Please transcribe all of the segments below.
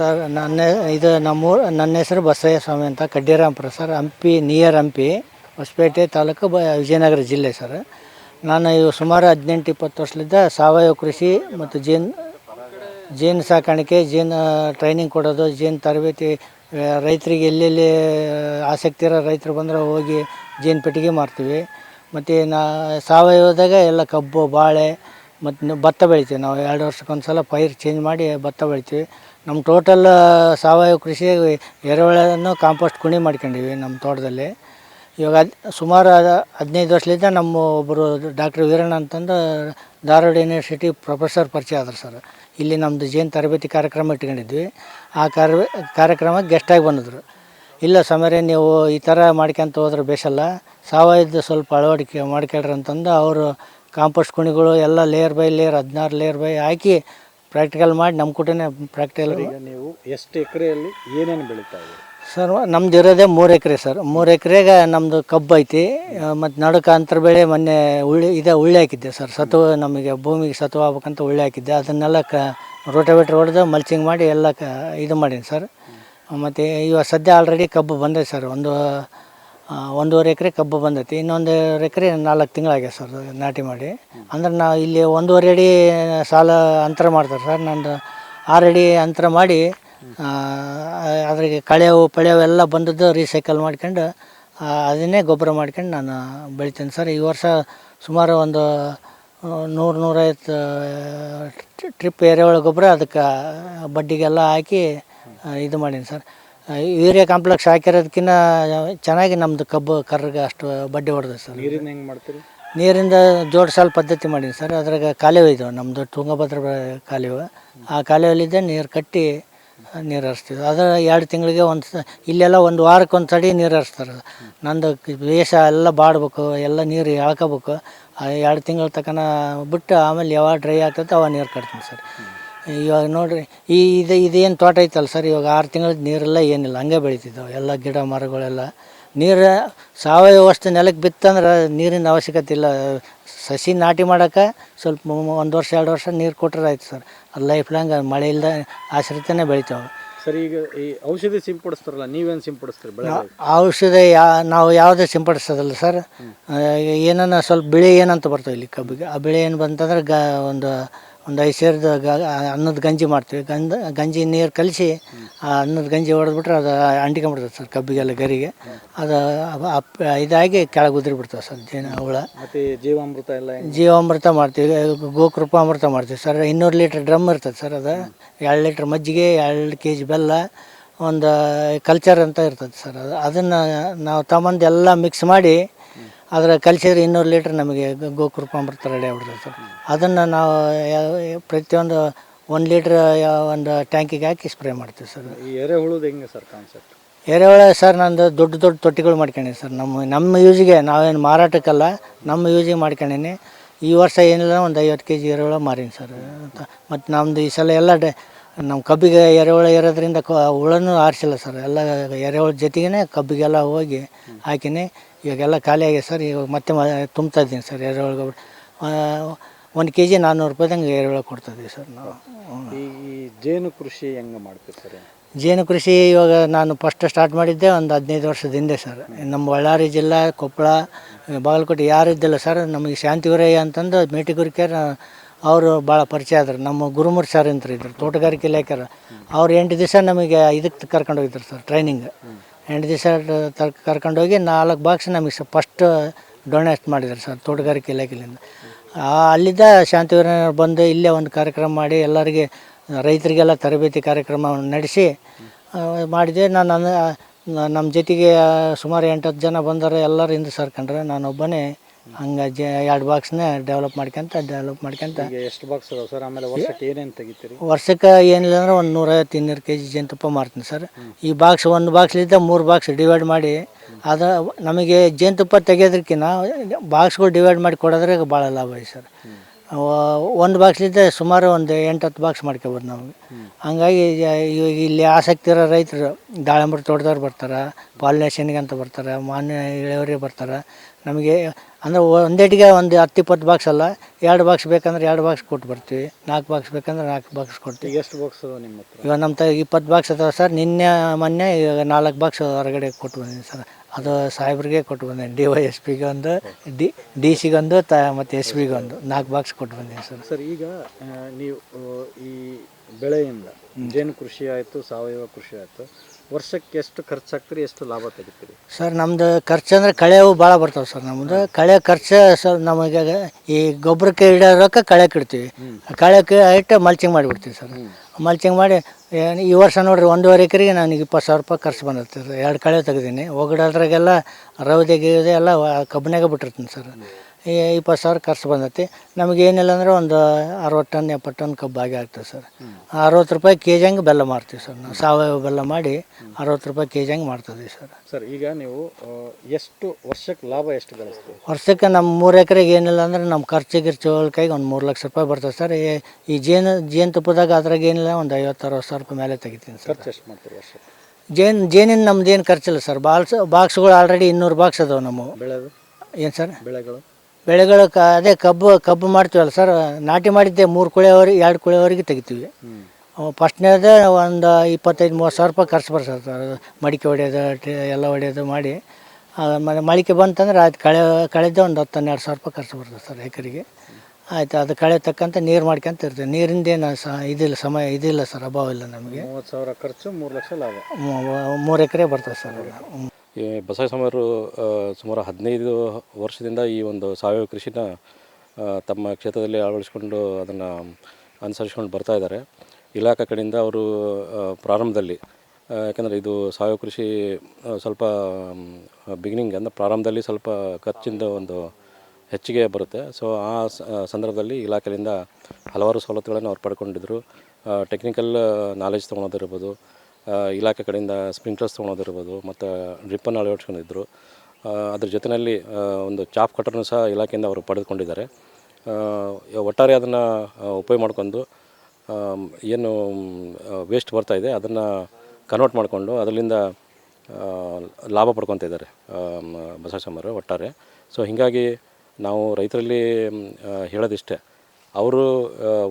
Sir, ನನ್ನ ಇದು ನಮ್ಮೂರು, ನನ್ನ ಹೆಸರು ಬಸಯ್ಯ ಸ್ವಾಮಿ ಅಂತ, ಕಡ್ಡಿರಾಮ್ಪುರ ಸರ್, ಹಂಪಿ ನಿಯರ್ ಹಂಪಿ, ಹೊಸಪೇಟೆ ತಾಲೂಕು ಬ, ವಿಜಯನಗರ ಜಿಲ್ಲೆ ಸರ್. ನಾನು ಇವು ಸುಮಾರು ಹದಿನೆಂಟು, ಇಪ್ಪತ್ತು ವರ್ಷದಿಂದ ಸಾವಯವ ಕೃಷಿ ಮತ್ತು ಜೇನು ಜೇನು ಸಾಕಾಣಿಕೆ, ಜೇನು ಟ್ರೈನಿಂಗ್ ಕೊಡೋದು, ಜೇನು ತರಬೇತಿ ರೈತರಿಗೆ ಎಲ್ಲೆಲ್ಲಿ ಆಸಕ್ತಿ ಇರೋ ರೈತರು ಬಂದರೆ ಹೋಗಿ ಜೇನು ಪೆಟ್ಟಿಗೆ ಮಾರ್ತೀವಿ. ಮತ್ತು ನಾ, ಸಾವಯವದಾಗ ಎಲ್ಲ ಕಬ್ಬು, ಬಾಳೆ, ಮತ್ತು ಭತ್ತ ಬೆಳಿತೀವಿ ನಾವು. ಎರಡು ವರ್ಷಕ್ಕೊಂದು ಸಲ ಪೈರು ಚೇಂಜ್ ಮಾಡಿ ಭತ್ತ ಬೆಳಿತೀವಿ. ನಮ್ಮ ಟೋಟಲ್ ಸಾವಯವ ಕೃಷಿ ಎರೆಹುಳನ್ನು ಕಾಂಪೋಸ್ಟ್ ಕುಣಿ ಮಾಡ್ಕೊಂಡಿವಿ ನಮ್ಮ ತೋಟದಲ್ಲಿ. ಇವಾಗ ಸುಮಾರು ಅದ ಹದಿನೈದು ವರ್ಷದಿಂದ ನಮ್ಮ ಒಬ್ಬರು ಡಾಕ್ಟರ್ ವೀರಣ್ಣ ಅಂತಂದು ಧಾರವಾಡ ಯೂನಿವರ್ಸಿಟಿ ಪ್ರೊಫೆಸರ್ ಪರಿಚಯ ಆದರು ಸರ್. ಇಲ್ಲಿ ನಮ್ಮದು ಜೇನು ತರಬೇತಿ ಕಾರ್ಯಕ್ರಮ ಇಟ್ಕೊಂಡಿದ್ವಿ. ಆ ಕಾರ್ಯ ಕಾರ್ಯಕ್ರಮಕ್ಕೆ ಗೆಸ್ಟಾಗಿ ಬಂದಿದ್ರು. ಇಲ್ಲ ಸಮರೆ, ನೀವು ಈ ಥರ ಮಾಡ್ಕೊಂತ ಹೋದ್ರೆ ಬೇಸಲ್ಲ ಸಾವಯವದ ಸ್ವಲ್ಪ ಅಳವಡಿಕೆ ಮಾಡ್ಕೊಳ್ರಿ ಅಂತಂದು ಅವರು ಕಾಂಪೋಸ್ಟ್ ಕುಣಿಗಳು ಎಲ್ಲ ಲೇಯರ್ ಬೈ ಲೇಯರ್ ಹದಿನಾರು ಲೇಯರ್ ಬೈ ಹಾಕಿ ಪ್ರಾಕ್ಟಿಕಲ್ ಮಾಡಿ ನಮ್ಮ ಕೂಟನೆ ಪ್ರಾಕ್ಟಿಕಲ್ ಈಗ ನೀವು ಎಷ್ಟು ಎಕರೆಯಲ್ಲಿ ಏನೇನು ಬೆಳೀತಾ ಇದ್ದೀರಿ? ಸರ್ ನಮ್ದು ಇರೋದೇ ಮೂರು ಎಕರೆ ಸರ್. ಮೂರು ಎಕರೆಗೆ ನಮ್ಮದು ಕಬ್ಬು ಐತಿ. ಮತ್ತು ನಡುಕ ಅಂತರ ಬೆಳೆ ಮೊನ್ನೆ ಉಳ್ಳಿ ಇದೆ ಉಳ್ಳಿ ಹಾಕಿದ್ದೆ ಸರ್. ಸತ್ವ ನಮಗೆ ಭೂಮಿಗೆ ಸತ್ವ ಆಗ್ಬೇಕಂತ ಉಳ್ಳಿ ಹಾಕಿದ್ದೆ. ಅದನ್ನೆಲ್ಲ ಕ ರೋಟೋವೇಟ್ರ್ ಹೊಡೆದು ಮಲ್ಚಿಂಗ್ ಮಾಡಿ ಎಲ್ಲ ಕ ಇದು ಮಾಡೀನಿ ಸರ್. ಮತ್ತು ಇವಾಗ ಸದ್ಯ ಆಲ್ರೆಡಿ ಕಬ್ಬು ಬಂದೈತೆ ಸರ್. ಒಂದು ಒಂದೂವರೆ ಎಕರೆ ಕಬ್ಬು ಬಂದೈತಿ. ಇನ್ನೊಂದು ಎಕರೆ ನಾಲ್ಕು ತಿಂಗಳಾಗ್ಯದ ಸರ್, ನಾಟಿ ಮಾಡಿ. ಅಂದ್ರೆ ನಾವು ಇಲ್ಲಿ ಒಂದೂವರೆ ಅಡಿ ಸಾಲ ಅಂತರ ಮಾಡ್ತಾರೆ ಸರ್. ನಂದು ಆರು ಅಡಿ ಅಂತರ ಮಾಡಿ ಅದ್ರಿಗೆ ಕಳೆವು, ಪಳೆವು ಎಲ್ಲ ಬಂದದ್ದು ರೀಸೈಕಲ್ ಮಾಡ್ಕೊಂಡು ಅದನ್ನೇ ಗೊಬ್ಬರ ಮಾಡ್ಕೊಂಡು ನಾನು ಬೆಳಿತೇನೆ ಸರ್. ಈ ವರ್ಷ ಸುಮಾರು ಒಂದು ನೂರು, ನೂರೈವತ್ತು ಟ್ರಿಪ್ ಎರೆಹುಳ ಗೊಬ್ಬರ ಅದಕ್ಕೆ ಬಡ್ಡಿಗೆಲ್ಲ ಹಾಕಿ ಇದು ಮಾಡೀನಿ ಸರ್. ಯೂರಿಯಾ ಕಾಂಪ್ಲೆಕ್ಸ್ ಹಾಕಿರೋದಕ್ಕಿಂತ ಚೆನ್ನಾಗಿ ನಮ್ಮದು ಕಬ್ಬು ಕರ್ರಗೆ ಅಷ್ಟು ಬಡ್ಡಿ ಹೊಡೆದ ಸರ್. ನೀರಿನ ಹೆಂಗೆ ಮಾಡ್ತೀರಿ? ನೀರಿಂದ ಜೋಡಿಸಲು ಪದ್ಧತಿ ಮಾಡೀನಿ ಸರ್. ಅದ್ರಾಗ ಕಾಲುವೆ ಇದಾವೆ ನಮ್ಮದು ತುಂಗಭದ್ರ ಕಾಲುವೆ. ಆ ಕಾಲುವೆಲಿದ್ದ ನೀರು ಕಟ್ಟಿ ನೀರು ಹರಿಸ್ತೀವಿ. ಅದು ಎರಡು ತಿಂಗಳಿಗೆ ಒಂದು ಸ ಇಲ್ಲೆಲ್ಲ ಒಂದು ವಾರಕ್ಕೆ ಒಂದು ಸಡಿ ನೀರು ಹರಿಸ್ತಾರೆ. ನಂದು ವೇಷ ಎಲ್ಲ ಬಾಡ್ಬೇಕು ಎಲ್ಲ ನೀರು ಎಳ್ಕೋಬೇಕು. ಆ ಎರಡು ತಿಂಗಳ ತಕನ ಬಿಟ್ಟು ಆಮೇಲೆ ಯಾವಾಗ ಡ್ರೈ ಆಗ್ತೈತೆ ಅವಾಗ ನೀರು ಕಟ್ತೀನಿ ಸರ್. ಇವಾಗ ನೋಡ್ರಿ ಈ ಇದು ಇದೇನು ತೋಟ ಐತಲ್ಲ ಸರ್ ಇವಾಗ ಆರು ತಿಂಗಳ ನೀರೆಲ್ಲ ಏನಿಲ್ಲ ಹಂಗೆ ಬೆಳಿತಿದ್ದಾವೆ ಎಲ್ಲ ಗಿಡ ಮರಗಳೆಲ್ಲ. ನೀರು ಸಾವಯವ ವಸ್ತು ನೆಲಕ್ಕೆ ಬಿತ್ತಂದ್ರೆ ನೀರಿನ ಅವಶ್ಯಕತೆ ಇಲ್ಲ. ಸಸಿ ನಾಟಿ ಮಾಡೋಕ್ಕೆ ಸ್ವಲ್ಪ ಒಂದು ವರ್ಷ ಎರಡು ವರ್ಷ ನೀರು ಕೊಟ್ಟರೆ ಆಯ್ತು ಸರ್. ಅದು ಲೈಫ್ ಲಾಂಗ್ ಮಳೆ ಇಲ್ಲದೆ ಆಶ್ರಿತನೇ ಬೆಳಿತಾವೆ. ಸರ್ ಈಗ ಈ ಔಷಧಿ ಸಿಂಪಡಿಸ್ತಾರಲ್ಲ ನೀವೇನು ಸಿಂಪಡಿಸ್ತೀರಿ ಬೆಳೆ ಔಷಧಿ ಯಾ ನಾವು ಯಾವುದೇ ಸಿಂಪಡಿಸೋದಲ್ಲ ಸರ್. ಏನನ್ನ ಸ್ವಲ್ಪ ಬೆಳೆ ಏನಂತ ಬರ್ತವೆ ಇಲ್ಲಿ ಕಬ್ಬಿಗೆ. ಆ ಬೆಳೆ ಏನು ಬಂತಂದ್ರೆ ಗ ಒಂದು ಒಂದು ಐದು ಸೇರಿದ ಗ ಅನ್ನದ ಗಂಜಿ ಮಾಡ್ತೀವಿ. ಗಂಧ ಗಂಜಿ ನೀರು ಕಲಿಸಿ ಆ ಅನ್ನದ ಗಂಜಿ ಹೊಡೆದ್ಬಿಟ್ರೆ ಅದು ಅಂಟಿಕೊಂಡ್ಬಿಡ್ತದೆ ಸರ್ ಕಬ್ಬಿಗೆಲ್ಲ ಗರಿಗೆ. ಅದು ಅಪ್- ಇದಾಗಿ ಕೆಳಗೆ ಉದುರಿ ಬಿಡ್ತವೆ ಸರ್ ಜೀನ ಹುಳ. ಮತ್ತು ಜೀವಾಮೃತ ಎಲ್ಲ ಜೀವಾಮೃತ ಮಾಡ್ತೀವಿ ಗೋಕೃಪಾಮೃತ ಮಾಡ್ತೀವಿ ಸರ್. ಇನ್ನೂರು ಲೀಟ್ರ್ ಡ್ರಮ್ ಇರ್ತದೆ ಸರ್ ಅದು. ಎರಡು ಲೀಟ್ರ್ ಮಜ್ಜಿಗೆ ಎರಡು ಕೆ ಜಿ ಬೆಲ್ಲ ಒಂದು ಕಲ್ಚರ್ ಅಂತ ಇರ್ತದೆ ಸರ್ ಅದು. ಅದನ್ನು ನಾವು ತಗೊಂಬಂದು ಎಲ್ಲ ಮಿಕ್ಸ್ ಮಾಡಿ ಅದರ ಕಲ್ಸಿದ್ರೆ ಇನ್ನೂರು ಲೀಟ್ರ್ ನಮಗೆ ಗೋಕೃಪಾಮೃತ ರೆಡಿ ಆಗ್ಬಿಡ್ತದೆ ಸರ್. ಅದನ್ನು ನಾವು ಯಾವ- ಪ್ರತಿಯೊಂದು ಒಂದು ಲೀಟ್ರ್ ಒಂದು ಟ್ಯಾಂಕಿಗೆ ಹಾಕಿ ಸ್ಪ್ರೇ ಮಾಡ್ತೀವಿ ಸರ್. ಈ ಎರೆಹುಳದ ಹೆಂಗೆ ಸರ್ ಕಾನ್ಸೆಪ್ಟ್ ಎರೆಹುಳ ಸರ್ ನಂದು ದೊಡ್ಡ ದೊಡ್ಡ ತೊಟ್ಟಿಗಳು ಮಾಡ್ಕೊಂಡೀನಿ ಸರ್. ನಮ್ಮ ನಮ್ಮ ಯೂಸಿಗೆ ನಾವೇನು ಮಾರಾಟಕ್ಕಲ್ಲ ನಮ್ಮ ಯೂಸಿಗೆ ಮಾಡ್ಕೊಂಡೀನಿ. ಈ ವರ್ಷ ಏನಿಲ್ಲ ಒಂದು ಐವತ್ತು ಕೆ ಜಿ ಎರೆಹುಳ ಮಾರೀನಿ ಸರ್. ಮತ್ತು ನಮ್ಮದು ಈ ಸಲ ಎಲ್ಲ ಡೆ ನಮ್ಮ ಕಬ್ಬಿಗೆ ಎರೆಹುಳ ಇರೋದ್ರಿಂದ ಕ ಹುಳನೂ ಆರಿಸಿಲ್ಲ ಸರ್. ಎಲ್ಲ ಎರೆಹುಳ ಜೊತೆಗೇ ಕಬ್ಬಿಗೆಲ್ಲ ಹೋಗಿ ಹಾಕಿನಿ. ಇವಾಗೆಲ್ಲ ಖಾಲಿ ಆಗಿದೆ ಸರ್ ಇವಾಗ ಮತ್ತೆ ಮ ತುಂಬ್ತಾ ಇದ್ದೀನಿ ಸರ್ ಎರೆಹುಳ ಗೊಬ್ಬರ. ಒಂದು ಕೆ ಜಿ ನಾನ್ನೂರು ರೂಪಾಯ್ದಂಗೆ ಎರೆಹುಳ ಕೊಡ್ತಾಯಿದ್ದೀವಿ ಸರ್ ನಾವು. ಈ ಈ ಜೇನು ಕೃಷಿ ಹೆಂಗೆ ಮಾಡ್ತೀವಿ ಸರ್? ಜೇನು ಕೃಷಿ ಇವಾಗ ನಾನು ಫಸ್ಟ್ ಸ್ಟಾರ್ಟ್ ಮಾಡಿದ್ದೆ ಒಂದು ಹದಿನೈದು ವರ್ಷದ ಹಿಂದೆ ಸರ್. ನಮ್ಮ ಬಳ್ಳಾರಿ ಜಿಲ್ಲಾ ಕೊಪ್ಪಳ ಬಾಗಲಕೋಟೆ ಯಾರು ಇದ್ದಿಲ್ಲ ಸರ್ ನಮಗೆ ಶಾಂತಿವರಯ್ಯ ಅಂತಂದು ಮೇಟಿಗುರಿಕೆರ್ ಅವರು ಭಾಳ ಪರಿಚಯ ಆದ್ರು. ನಮ್ಮ ಗುರುಮೂರ್ ಸರ್ ಅಂತ ಇದ್ರು ತೋಟಗಾರಿಕೆ ಇಲಾಖೆರು ಅವ್ರು ಎಂಟು ದಿವಸ ನಮಗೆ ಇದಕ್ಕೆ ಕರ್ಕೊಂಡು ಹೋಗಿದ್ರು ಸರ್ ಟ್ರೈನಿಂಗ್ ಎಂಟು ದಿವಸ ಕರ್ಕೊಂಡೋಗಿ ನಾಲ್ಕು ಬಾಕ್ಸ್ ನಮಗೆ ಫಸ್ಟ್ ಡೊನೇಟ್ ಮಾಡಿದ್ರು ಸರ್, ತೋಟಗಾರಿಕೆ ಇಲಾಖೆಯಿಂದ ಅಲ್ಲಿದ್ದ ಶಾಂತಿವೀರ ಬಂದು ಇಲ್ಲೇ ಒಂದು ಕಾರ್ಯಕ್ರಮ ಮಾಡಿ ಎಲ್ಲರಿಗೆ, ರೈತರಿಗೆಲ್ಲ ತರಬೇತಿ ಕಾರ್ಯಕ್ರಮವನ್ನು ನಡೆಸಿ ಮಾಡಿದೆ. ನಾನು ನಮ್ಮ ಜೊತೆಗೆ ಸುಮಾರು ಎಂಟು ಹತ್ತು ಜನ ಬಂದರೆ ಎಲ್ಲರೂ ಹಿಂದೆ ಸರ್ಕೊಂಡ್ರೆ. ನಾನೊಬ್ಬನೇ ಹಂಗೆ ಜ ಎರಡು ಬಾಕ್ಸ್ನ ಡೆವಲಪ್ ಮಾಡ್ಕೊಂತ ಡೆವಲಪ್ ಮಾಡ್ಕೊಂತ. ಈಗ ಎಷ್ಟು ಬಾಕ್ಸ್ ಅದಾವೆ ಸರ್ ಆಮೇಲೆ ವರ್ಷಕ್ಕೆ ಏನೇನು ತೆಗಿತೀರಿ? ವರ್ಷಕ್ಕೆ ಏನಿಲ್ಲ ಅಂದ್ರೆ ಒಂದು ನೂರೈವತ್ತು ಇನ್ನೂರು ಕೆ ಜಿ ಜೇನುತುಪ್ಪ ಮಾರ್ತೀನಿ ಸರ್ ಈ ಬಾಕ್ಸ್ ಒಂದು ಬಾಕ್ಸ್ಲಿದ್ದ ಮೂರು ಬಾಕ್ಸ್ ಡಿವೈಡ್ ಮಾಡಿ ಅದು ನಮಗೆ ಜೇನುತುಪ್ಪ ತೆಗೆಯೋದಕ್ಕಿಂತ ಬಾಕ್ಸ್ಗಳು ಡಿವೈಡ್ ಮಾಡಿ ಕೊಡೋದ್ರೆ ಭಾಳ ಲಾಭ ಐತೆ ಸರ್ ಒಂದು ಬಾಕ್ಸ್ಲಿದ್ದ ಸುಮಾರು ಒಂದು ಎಂಟು ಹತ್ತು ಬಾಕ್ಸ್ ಮಾಡ್ಕೊಬೋದು ನಮಗೆ ಹಂಗಾಗಿ ಇವಾಗ ಇಲ್ಲಿ ಆಸಕ್ತಿ ಇರೋ ರೈತರು ದಾಳಂಬ್ರ ತೋಟದವ್ರು ಬರ್ತಾರೆ ಪಾಲಿನೇಷನ್ಗೆ ಅಂತ ಬರ್ತಾರೆ ಮಾನ್ಯ ಇಳುವರಿ ಬರ್ತಾರೆ. ನಮಗೆ ಅಂದರೆ ಒಂದೇಟಿಗೆ ಒಂದು ಹತ್ತು ಇಪ್ಪತ್ತು ಬಾಕ್ಸ್ ಅಲ್ಲ ಎರಡು ಬಾಕ್ಸ್ ಬೇಕಂದ್ರೆ ಎರಡು ಬಾಕ್ಸ್ ಕೊಟ್ಟು ಬರ್ತೀವಿ. ನಾಲ್ಕು ಬಾಕ್ಸ್ ಬೇಕಂದ್ರೆ ನಾಲ್ಕು ಬಾಕ್ಸ್ ಕೊಡ್ತೀವಿ. ಎಷ್ಟು ಬಾಕ್ಸ್ ನಿಮ್ಮ ಹತ್ರ? ಇವಾಗ ನಮ್ಮ ತ ಇಪ್ಪತ್ತು ಬಾಕ್ಸ್ ಅದಾವೆ ಸರ್ ನಿನ್ನೆ ಮೊನ್ನೆ ಈಗ ನಾಲ್ಕು ಬಾಕ್ಸ್ ಹೊರಗಡೆ ಕೊಟ್ಟು ಬಂದೀನಿ ಸರ್. ಅದು ಸಾಹೇಬ್ರಿಗೆ ಕೊಟ್ಟು ಬಂದೀನಿ ಡಿ ವೈ ಎಸ್ ಪಿಗೆ ಒಂದು ಡಿ ಡಿ ಸಿಗೊಂದು ತ ಮತ್ತು ಎಸ್ ಪಿಗೆ ಒಂದು ನಾಲ್ಕು ಬಾಕ್ಸ್ ಕೊಟ್ಟು ಬಂದೀನಿ ಸರ್. ಸರ್ ಈಗ ನೀವು ಈ ಬೆಳೆಯಿಂದ ಜೇನು ಕೃಷಿ ಆಯಿತು ಸಾವಯವ ಕೃಷಿ ಆಯಿತು ವರ್ಷಕ್ಕೆ ಎಷ್ಟು ಖರ್ಚಾಗ್ತೀರಿ ಎಷ್ಟು ಲಾಭ ತೆಗಿತೀರಿ? ಸರ್ ನಮ್ದು ಖರ್ಚು ಅಂದರೆ ಕಳೆವು ಭಾಳ ಬರ್ತಾವೆ ಸರ್ ನಮ್ಮದು ಕಳೆ ಖರ್ಚು ಸರ್ ನಮಗೆ ಈ ಗೊಬ್ಬರಕ್ಕೆ ಇಡೋ ರೊಕ್ಕ ಕಳೆಕ್ಕೆ ಇಡ್ತೀವಿ ಕಳೆಕ್ಕೆ ಇಟ್ಟು ಮಲ್ಚಿಂಗ್ ಮಾಡಿಬಿಡ್ತೀವಿ ಸರ್. ಮಲ್ಚಿಂಗ್ ಮಾಡಿ ಈ ವರ್ಷ ನೋಡ್ರಿ ಒಂದೂವರೆ ಎಕರೆಗೆ ನನಗೆ ಇಪ್ಪತ್ತು ಸಾವಿರ ರೂಪಾಯಿ ಖರ್ಚು ಸರ್. ಎರಡು ಕಳೆ ತೆಗ್ದೀನಿ ಒಗಡೋದ್ರಾಗೆಲ್ಲ ರೌದೆ ಎಲ್ಲ ಕಬ್ಬನಾಗೆ ಬಿಟ್ಟಿರ್ತೀನಿ ಸರ್. ಇಪ್ಪತ್ತು ಸಾವಿರ ಖರ್ಚು ಬಂದೈತಿ. ನಮಗೆ ಏನಿಲ್ಲ ಅಂದ್ರೆ ಒಂದು ಅರವತ್ತು ಟನ್ ಎಪ್ಪತ್ತು ಟನ್ ಕಬ್ಬು ಆಗಿ ಆಗ್ತದೆ ಸರ್. ಅರವತ್ತು ರೂಪಾಯಿ ಕೆ ಜಿ ಹಂಗೆ ಬೆಲ್ಲ ಮಾರ್ತೀವಿ ಸರ್. ನಾವು ಸಾವಯವ ಬೆಲ್ಲ ಮಾಡಿ ಅರವತ್ತು ರೂಪಾಯಿ ಕೆ ಜಿ ಹಂಗೆ ಮಾಡ್ತಿದ್ವಿ ಸರ್. ಸರ್ ಈಗ ನೀವು ಎಷ್ಟು ವರ್ಷಕ್ಕೆ ಲಾಭ ಎಷ್ಟು ಗಳಿಸ್ತೀವಿ ವರ್ಷಕ್ಕೆ ನಮ್ಮ ಮೂರು ಎಕರೆಗೆ ಏನಿಲ್ಲ ಅಂದ್ರೆ ನಮ್ಮ ಖರ್ಚು ಗಿರ್ಚು ಕೈಗೆ ಒಂದು ಮೂರು ಲಕ್ಷ ರೂಪಾಯಿ ಬರ್ತದೆ ಸರ್. ಈ- ಈ ಜೇನು ತುಪ್ಪದಾಗ ಅದ್ರಾಗ ಏನಿಲ್ಲ ಒಂದು ಐವತ್ತು ಅರವತ್ತು ಸಾವಿರ ರೂಪಾಯಿ ಮೇಲೆ ತೆಗಿತೀನಿ ಸರ್. ಖರ್ಚು ಎಷ್ಟು ಮಾಡ್ತೀರಿ ವರ್ಷಕ್ಕೆ? ಜೇನು ಜೇನಿನ ನಮ್ದು ಏನು ಖರ್ಚಿಲ್ಲ ಸರ್. ಬಾಕ್ಸ್ ಬಾಕ್ಸ್ಗಳು ಆಲ್ರೆಡಿ ಇನ್ನೂರು ಬಾಕ್ಸ್ ಅದಾವೆ ನಮ್ಮ ಬೆಳೆದು? ಏನು ಸರ್? ಬೆಳೆಗಳು? ಬೆಳೆಗಳು ಕ ಅದೇ ಕಬ್ಬು ಕಬ್ಬು ಮಾಡ್ತೀವಲ್ಲ ಸರ್ ನಾಟಿ ಮಾಡಿದ್ದೆ ಮೂರು ಕುಳೆವರೆಗೆ ಎರಡು ಕುಳೆವರೆಗೆ ತೆಗಿತೀವಿ. ಫಸ್ಟ್ನೇದೇ ಒಂದು ಇಪ್ಪತ್ತೈದು ಮೂವತ್ತು ಸಾವಿರ ರೂಪಾಯಿ ಖರ್ಚು ಬರ್ತದೆ ಸರ್ ಮಡಿಕೆ ಹೊಡೆಯೋದು ಟಿ- ಎಲ್ಲ ಹೊಡೆಯೋದು ಮಾಡಿ. ಆಮೇಲೆ ಮಳಿಕೆ ಬಂತಂದ್ರೆ ಅದು ಕಳೆ ಕಳೆದ ಒಂದು ಹತ್ತು ಹನ್ನೆರಡು ಸಾವಿರ ರೂಪಾಯಿ ಖರ್ಚು ಬರ್ತದೆ ಸರ್ ಎಕರೆಗೆ. ಆಯ್ತು ಅದು ಕಳೆ ತಕ್ಕಂತ ನೀರು ಮಾಡ್ಕೊಂತ ಇರ್ತೀವಿ. ನೀರಿಂದೇನು ಸ ಇದಿಲ್ಲ ಸಮಯ ಇದಿಲ್ಲ ಸರ್ ಅಭಾವ ಇಲ್ಲ ನಮಗೆ. ಮೂವತ್ತು ಸಾವಿರ ಖರ್ಚು ಮೂರು ಲಕ್ಷ ಲಾಭ. ಮೂರು ಎಕರೆ ಬರ್ತದೆ ಸರ್ ಅದು. ಹ್ಮ್. ಈ ಬಸವ ಆ, ಸುಮಾರು ಹದಿನೈದು ವರ್ಷದಿಂದ ಈ ಒಂದು ಸಾವಯವ ಕೃಷಿನ ತಮ್ಮ ಕ್ಷೇತ್ರದಲ್ಲಿ ಅಳವಡಿಸ್ಕೊಂಡು ಅದನ್ನು ಅನುಸರಿಸ್ಕೊಂಡು ಬರ್ತಾ ಇದ್ದಾರೆ. ಇಲಾಖೆ ಕಡೆಯಿಂದ ಅವರು ಪ್ರಾರಂಭದಲ್ಲಿ ಯಾಕಂದರೆ ಇದು ಸಾವಯವ ಕೃಷಿ ಸ್ವಲ್ಪ ಬಿಗಿನಿಂಗ್ ಅಂದರೆ ಪ್ರಾರಂಭದಲ್ಲಿ ಸ್ವಲ್ಪ ಖರ್ಚಿಂದ ಒಂದು ಹೆಚ್ಚಿಗೆ ಬರುತ್ತೆ. ಸೊ ಆ ಸಂದರ್ಭದಲ್ಲಿ ಇಲಾಖೆಯಿಂದ ಹಲವಾರು ಸವಲತ್ತುಗಳನ್ನು ಅವ್ರು ಪಡ್ಕೊಂಡಿದ್ರು. ಟೆಕ್ನಿಕಲ್ ನಾಲೆಜ್ ತೊಗೊಳೋದಿರ್ಬೋದು ಇಲಾಖೆ ಕಡೆಯಿಂದ ಸ್ಪ್ರಿಂಕ್ಲರ್ಸ್ ತೊಗೊಳೋದಿರ್ಬೋದು, ಮತ್ತು ಡ್ರಿಪ್ಪನ್ನು ಅಳವಡಿಸ್ಕೊಂಡಿದ್ದರು ಅದ್ರ ಜೊತೆಯಲ್ಲಿ ಒಂದು ಚಾಪ್ ಕಟ್ಟರ್ನು ಸಹ ಇಲಾಖೆಯಿಂದ ಅವರು ಪಡೆದುಕೊಂಡಿದ್ದಾರೆ. ಒಟ್ಟಾರೆ ಅದನ್ನು ಉಪಯೋಗ ಮಾಡ್ಕೊಂಡು ಏನು ವೇಸ್ಟ್ ಬರ್ತಾ ಇದೆ, ಅದನ್ನು ಕನ್ವರ್ಟ್ ಮಾಡಿಕೊಂಡು ಅದರಿಂದ ಲಾಭ ಪಡ್ಕೊತಾ ಇದ್ದಾರೆ ಬಸವಸಮ್ಮರು ಒಟ್ಟಾರೆ. ಸೊ ಹೀಗಾಗಿ ನಾವು ರೈತರಲ್ಲಿ ಹೇಳೋದಿಷ್ಟೇ, ಅವರು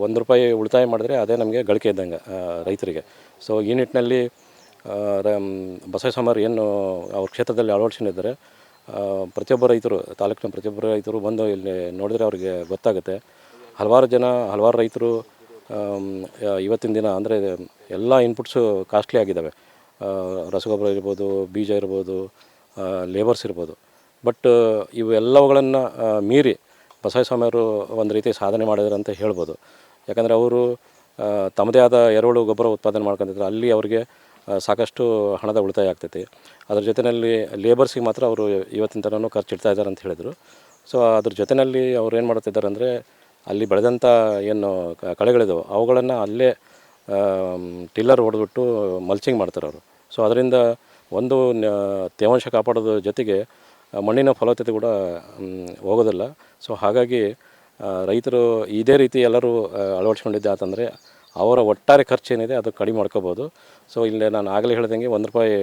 ಒಂದು ರೂಪಾಯಿ ಉಳಿತಾಯ ಮಾಡಿದ್ರೆ ಅದೇ ನಮಗೆ ಗಳಿಕೆ ಇದ್ದಂಗೆ ರೈತರಿಗೆ. ಸೊ ಈ ನಿಟ್ಟಿನಲ್ಲಿ ಬಸವ ರ- ಮ್, ಬಸವಸ್ವಾಮರು ಏನು ಅವ್ರ ಕ್ಷೇತ್ರದಲ್ಲಿ ಅಳವಡಿಸಿದ್ದಾರೆ ಪ್ರತಿಯೊಬ್ಬ ರೈತರು ತಾಲೂಕಿನ ಪ್ರತಿಯೊಬ್ಬ ರೈತರು ಬಂದು ಇಲ್ಲಿ ನೋಡಿದರೆ ಅವ್ರಿಗೆ ಗೊತ್ತಾಗುತ್ತೆ. ಹಲವಾರು ಜನ ಹಲವಾರು ರೈತರು ಇವತ್ತಿನ ದಿನ ಅಂದರೆ ಎಲ್ಲ ಇನ್ಪುಟ್ಸು ಕಾಸ್ಟ್ಲಿ ಆಗಿದ್ದಾವೆ. ರಸಗೊಬ್ಬರ ಇರ್ಬೋದು ಬೀಜ ಇರ್ಬೋದು ಲೇಬರ್ಸ್ ಇರ್ಬೋದು. ಬಟ್ ಇವೆಲ್ಲವುಗಳನ್ನು ಮೀರಿ ಬಸವಸ್ವಾಮಿಯವರು ಒಂದು ರೀತಿ ಸಾಧನೆ ಮಾಡಿದ್ರು ಅಂತ ಹೇಳ್ಬೋದು. ಯಾಕಂದರೆ ಅವರು ತಮ್ಮದೇ ಆದ ಎರೆಹುಳು ಗೊಬ್ಬರ ಉತ್ಪಾದನೆ ಮಾಡ್ಕೊಂಡಿದ್ರು. ಅಲ್ಲಿ ಅವರಿಗೆ ಸಾಕಷ್ಟು ಹಣದ ಉಳಿತಾಯ ಆಗ್ತೈತಿ. ಅದ್ರ ಜೊತೆಯಲ್ಲಿ ಲೇಬರ್ಸಿಗೆ ಮಾತ್ರ ಅವರು ಇವತ್ತಿನ ಥರನೂ ಖರ್ಚು ಇಡ್ತಾ ಇದ್ದಾರೆ ಅಂತ ಹೇಳಿದರು. ಸೊ ಅದ್ರ ಜೊತೆಯಲ್ಲಿ ಅವ್ರು ಏನು ಮಾಡ್ತಿದ್ದಾರೆ ಅಂದರೆ, ಅಲ್ಲಿ ಬೆಳೆದಂಥ ಏನು ಕಳೆಗಳಿದವು, ಅವುಗಳನ್ನು ಅಲ್ಲೇ ಟಿಲ್ಲರ್ ಹೊಡೆದ್ಬಿಟ್ಟು ಮಲ್ಚಿಂಗ್ ಮಾಡ್ತಾರೆ ಅವರು. ಸೊ ಅದರಿಂದ ಒಂದು ತೇವಾಂಶ ಕಾಪಾಡೋದ್ರ ಜೊತೆಗೆ ಮಣ್ಣಿನ ಫಲವತ್ತತೆ ಕೂಡ ಹೋಗೋದಿಲ್ಲ. ಸೊ ಹಾಗಾಗಿ ರೈತರು ಇದೇ ರೀತಿ ಎಲ್ಲರೂ ಅಳವಡಿಸ್ಕೊಂಡಿದ್ದೆ ಅಂತಂದರೆ ಅವರ ಒಟ್ಟಾರೆ ಖರ್ಚು ಏನಿದೆ ಅದು ಕಡಿಮೆ ಮಾಡ್ಕೋಬೋದು. ಸೊ ಇಲ್ಲಿ ನಾನು ಆಗಲೇ ಹೇಳ್ದಂಗೆ ಒಂದು ರೂಪಾಯಿ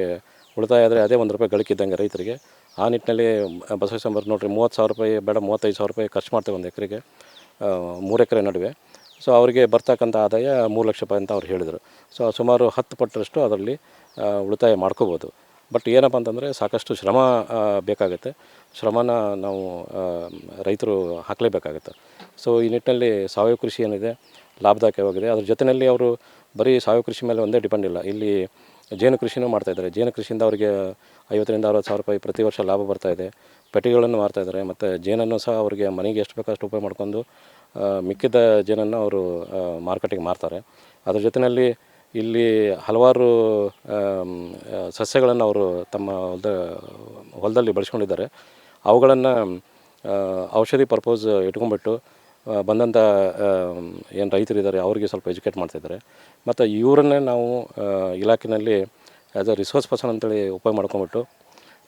ಉಳಿತಾಯ ಆದರೆ ಅದೇ ಒಂದು ರೂಪಾಯಿ ಗಳಿಕಿದ್ದಂಗೆ ರೈತರಿಗೆ. ಆ ನಿಟ್ಟಿನಲ್ಲಿ ಬಸವ ಸಂಬರ್ ನೋಡಿರಿ, ಮೂವತ್ತು ಸಾವಿರ ರೂಪಾಯಿ ಬೇಡ, ಮೂವತ್ತೈದು ಸಾವಿರ ರೂಪಾಯಿ ಖರ್ಚು ಮಾಡ್ತೇವೆ ಒಂದು ಎಕರೆಗೆ ಮೂರು ಎಕರೆ ನಡುವೆ. ಸೊ ಅವರಿಗೆ ಬರ್ತಕ್ಕಂಥ ಆದಾಯ ಮೂರು ಲಕ್ಷ ರೂಪಾಯಿ ಅಂತ ಅವ್ರು ಹೇಳಿದರು. ಸೊ ಸುಮಾರು ಹತ್ತು ಪಟ್ಟರಷ್ಟು ಅದರಲ್ಲಿ ಉಳಿತಾಯ ಮಾಡ್ಕೋಬೋದು. ಬಟ್ ಏನಪ್ಪ ಅಂತಂದರೆ ಸಾಕಷ್ಟು ಶ್ರಮ ಬೇಕಾಗುತ್ತೆ. ಶ್ರಮನ ನಾವು ರೈತರು ಹಾಕಲೇಬೇಕಾಗುತ್ತೆ. ಸೊ ಈ ನಿಟ್ಟಿನಲ್ಲಿ ಸಾವಯವ ಕೃಷಿ ಏನಿದೆ, ಲಾಭದಾಯಕವಾಗಿದೆ. ಅದ್ರ ಜೊತೆಯಲ್ಲಿ ಅವರು ಬರೀ ಸಾವಯವ ಕೃಷಿ ಮೇಲೆ ಒಂದೇ ಡಿಪೆಂಡ್ ಇಲ್ಲ. ಇಲ್ಲಿ ಜೇನು ಕೃಷಿನೂ ಮಾಡ್ತಾಯಿದ್ದಾರೆ ಜೇನು ಕೃಷಿಯಿಂದ ಅವರಿಗೆ ಐವತ್ತರಿಂದ ಅರವತ್ತು ಸಾವಿರ ರೂಪಾಯಿ ಪ್ರತಿ ವರ್ಷ ಲಾಭ ಬರ್ತಾ ಇದೆ. ಪೆಟ್ಟಿಗೆಗಳನ್ನು ಮಾರ್ತಾಯಿದ್ದಾರೆ ಮತ್ತು ಜೇನನ್ನು ಸಹ ಅವರಿಗೆ ಮನೆಗೆ ಎಷ್ಟು ಬೇಕೋ ಅಷ್ಟು ಉಪಯೋಗ ಮಾಡ್ಕೊಂಡು ಮಿಕ್ಕಿದ ಜೇನನ್ನು ಅವರು ಮಾರ್ಕೆಟಿಗೆ ಮಾರ್ತಾರೆ. ಅದ್ರ ಜೊತೆಯಲ್ಲಿ ಇಲ್ಲಿ ಹಲವಾರು ಸಸ್ಯಗಳನ್ನು ಅವರು ತಮ್ಮ ಹೊಲದ, ಹೊಲದಲ್ಲಿ ಬೆಳೆಸ್ಕೊಂಡಿದ್ದಾರೆ. ಅವುಗಳನ್ನು ಔಷಧಿ ಪರ್ಪೋಸ್ ಇಟ್ಕೊಂಡ್ಬಿಟ್ಟು ಬಂದಂಥ ಏನು ರೈತರಿದ್ದಾರೆ, ಅವರಿಗೆ ಸ್ವಲ್ಪ ಎಜುಕೇಟ್ ಮಾಡ್ತಾಯಿದ್ದಾರೆ ಮತ್ತು ಇವರನ್ನೇ ನಾವು ಇಲಾಖೆಯಲ್ಲಿ ಆ್ಯಸ್ ಅ ರಿಸೋರ್ಸ್ ಪರ್ಸನ್ ಅಂತೇಳಿ ಉಪಯೋಗ ಮಾಡ್ಕೊಂಬಿಟ್ಟು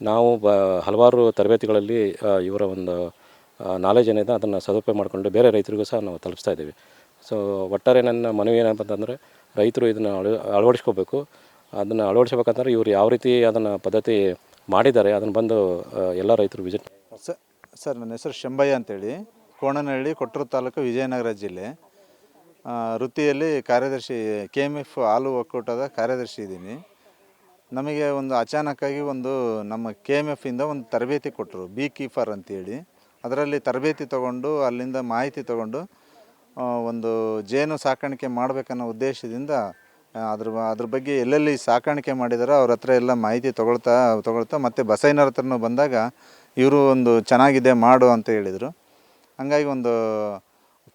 ನಾವು ಬ, ಹಲವಾರು ತರಬೇತಿಗಳಲ್ಲಿ ಇವರ ಒಂದು ನಾಲೆಜ್ ಏನಿದೆ ಅದನ್ನು ಸದುಪಯೋಗ ಮಾಡಿಕೊಂಡು ಬೇರೆ ರೈತರಿಗೂ ಸಹ ನಾವು ತಲುಪಿಸ್ತಾ ಇದ್ದೀವಿ. ಸೊ ಒಟ್ಟಾರೆ ನನ್ನ ಮನವಿ ಏನಪ್ಪ ಅಂತಂದರೆ ರೈತರು ಇದನ್ನು ಅಳ ಅಳವಡಿಸ್ಕೋಬೇಕು. ಅದನ್ನು ಅಳವಡಿಸ್ಬೇಕಂದ್ರೆ ಇವರು ಯಾವ ರೀತಿ ಅದನ್ನು ಪದ್ಧತಿ ಮಾಡಿದ್ದಾರೆ. ಅದನ್ನು ಬಂದು ಎಲ್ಲ ರೈತರು ವಿಜಿಟ್ ಸರ್ ಸರ್, ನನ್ನ ಹೆಸರು ಶಂಭಯ್ಯ ಅಂತೇಳಿ. ಕೋಣನಹಳ್ಳಿ ಕೊಟ್ಟೂರು ತಾಲೂಕು ವಿಜಯನಗರ ಜಿಲ್ಲೆ. ವೃತ್ತಿಯಲ್ಲಿ ಕಾರ್ಯದರ್ಶಿ, ಕೆ ಎಂ ಎಫ್ ಹಾಲು ಒಕ್ಕೂಟದ ಕಾರ್ಯದರ್ಶಿ ಇದ್ದೀನಿ. ನಮಗೆ ಒಂದು ಅಚಾನಕ್ಕಾಗಿ ಒಂದು ನಮ್ಮ ಕೆ ಎಂ ಎಫಿಂದ ಒಂದು ತರಬೇತಿ ಕೊಟ್ಟರು ಬಿ ಕೀಫರ್ ಅಂತೇಳಿ. ಅದರಲ್ಲಿ ತರಬೇತಿ ತಗೊಂಡು, ಅಲ್ಲಿಂದ ಮಾಹಿತಿ ತಗೊಂಡು ಒಂದು ಜೇನು ಸಾಕಾಣಿಕೆ ಮಾಡಬೇಕನ್ನೋ ಉದ್ದೇಶದಿಂದ ಅದ್ರ ಅದ್ರ ಬಗ್ಗೆ ಎಲ್ಲೆಲ್ಲಿ ಸಾಕಾಣಿಕೆ ಮಾಡಿದಾರೋ ಅವ್ರ ಹತ್ರ ಎಲ್ಲ ಮಾಹಿತಿ ತೊಗೊಳ್ತಾ ತೊಗೊಳ್ತಾ ಮತ್ತು ಬಸಯ್ಯನವ್ರ ಹತ್ರನೂ ಬಂದಾಗ ಇವರು ಒಂದು ಚೆನ್ನಾಗಿದೆ ಮಾಡು ಅಂತ ಹೇಳಿದರು. ಹಂಗಾಗಿ ಒಂದು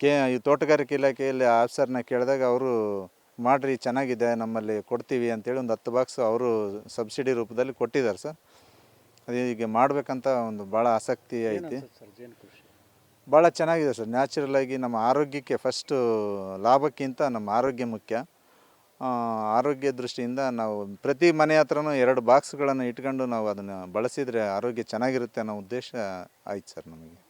ಕೆ ಈ ತೋಟಗಾರಿಕೆ ಇಲಾಖೆಯಲ್ಲಿ ಆಫೀಸರ್ನ ಕೇಳಿದಾಗ ಅವರು ಮಾಡಿರಿ ಚೆನ್ನಾಗಿದೆ ನಮ್ಮಲ್ಲಿ ಕೊಡ್ತೀವಿ ಅಂತೇಳಿ ಒಂದು ಹತ್ತು ಬಾಕ್ಸ್ ಅವರು ಸಬ್ಸಿಡಿ ರೂಪದಲ್ಲಿ ಕೊಟ್ಟಿದ್ದಾರೆ ಸರ್. ಅದು ಈಗ ಮಾಡಬೇಕಂತ ಒಂದು ಭಾಳ ಆಸಕ್ತಿ ಐತಿ. ಭಾಳ ಚೆನ್ನಾಗಿದೆ ಸರ್. ನ್ಯಾಚುರಲ್ ಆಗಿ ನಮ್ಮ ಆರೋಗ್ಯಕ್ಕೆ ಫಸ್ಟು ಲಾಭಕ್ಕಿಂತ ನಮ್ಮ ಆರೋಗ್ಯ ಮುಖ್ಯ. ಆರೋಗ್ಯ ದೃಷ್ಟಿಯಿಂದ ನಾವು ಪ್ರತಿ ಮನೆ ಹತ್ರನೂ ಎರಡು ಬಾಕ್ಸ್ಗಳನ್ನು ಇಟ್ಕೊಂಡು ನಾವು ಅದನ್ನು ಬಳಸಿದರೆ ಆರೋಗ್ಯ ಚೆನ್ನಾಗಿರುತ್ತೆ ಅನ್ನೋ ಉದ್ದೇಶ ಆಯ್ತು ಸರ್ ನಮಗೆ.